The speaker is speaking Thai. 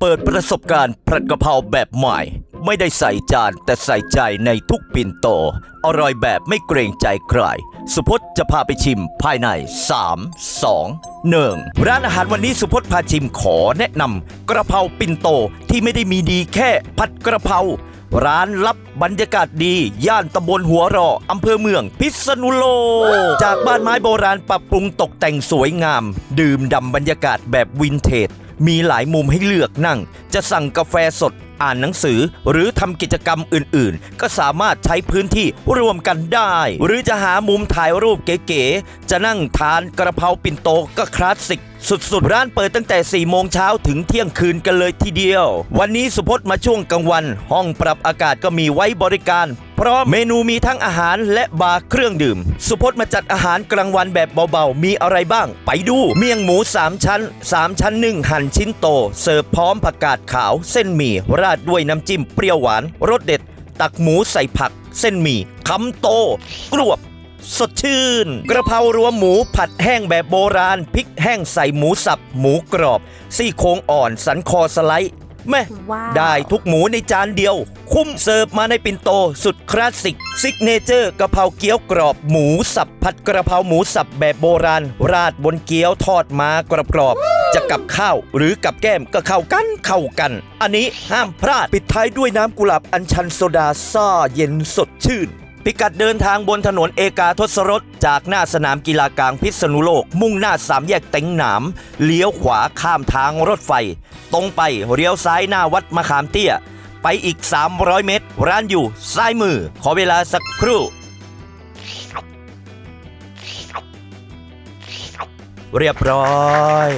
เปิดประสบการณ์ผัดกะเพราแบบใหม่ ไม่ได้ใส่จานแต่ใส่ใจในทุกปิ่นโต อร่อยแบบไม่เกรงใจใคร สุพจน์จะพาไปชิมภายใน 3 2 1 ร้านอาหารวันนี้สุพจน์พาชิมขอแนะนำกระเพราปิ่นโตที่ไม่ได้มีดีแค่ผัดกระเพราร้านลับบรรยากาศดี ย่านตำบลหัวรออำเภอเมือง พิษณุโลกจากบ้านไม้โบราณปรับปรุงตกแต่งสวยงาม ดื่มด่ำบรรยากาศแบบวินเทจ มีหลายมุมให้เลือกนั่ง จะสั่งกาแฟสด อ่านหนังสือ หรือทำกิจกรรมอื่นๆ ก็สามารถใช้พื้นที่รวมกันได้ หรือจะหามุมถ่ายรูปเก๋ๆ จะนั่งทานกระเพราปิ่นโตก็คลาสสิกสุดๆ ร้านเปิดตั้งแต่ 4 โมงเช้าถึงเที่ยงคืนกันเลยทีเดียว วันนี้สุพจน์มาช่วงกลางวัน ห้องปรับอากาศก็มีไว้บริการ เพราะเมนูมีทั้งอาหารและบาร์เครื่องดื่ม สุพจน์มาจัดอาหารกลางวันแบบเบาๆ มีอะไรบ้าง ไปดู เมี่ยงหมู 3 ชั้น 3 ชั้นหนึ่งหั่นชิ้นโต เสิร์ฟพร้อมผักกาดขาว เส้นหมี่ราดด้วยน้ำจิ้มเปรี้ยวหวานรสเด็ด ตักหมูใส่ผัก เส้นหมี่คำโต กรวบ สดชื่น กระเพรารวมหมูผัดแห้งแบบโบราณพริกแห้งใส่หมูสับ หมูกรอบ ซี่โครงอ่อนสันคอสไลด์แม่ว้าวได้ทุกหมูในจานเดียว คุ้มเสิร์ฟมาในปิ่นโตสุดคลาสสิกซิกเนเจอร์กะเพราเกี๊ยวกรอบหมูสับผัดกระเพราหมูสับแบบโบราณ ราดบนเกี๊ยวทอดมากรอบๆ จะกับข้าวหรือกับแก้มก็เข้ากันเข้ากัน อันนี้ห้ามพลาดปิดท้ายด้วยน้ำกุหลาบอัญชันโซดาซ่าเย็นสดชื่น พิกัดเดินทางบนถนนเอกาทศรสจากหน้าสนามกีฬากลางพิษณุโลก มุ่งหน้าสามแยกเต็งหนาม เลี้ยวขวาข้ามทางรถไฟ ตรงไปเลี้ยวซ้ายหน้าวัดมะขามเตี้ย ไปอีก 300 เมตร ร้านอยู่ซ้ายมือ ขอเวลาสักครู่เรียบร้อย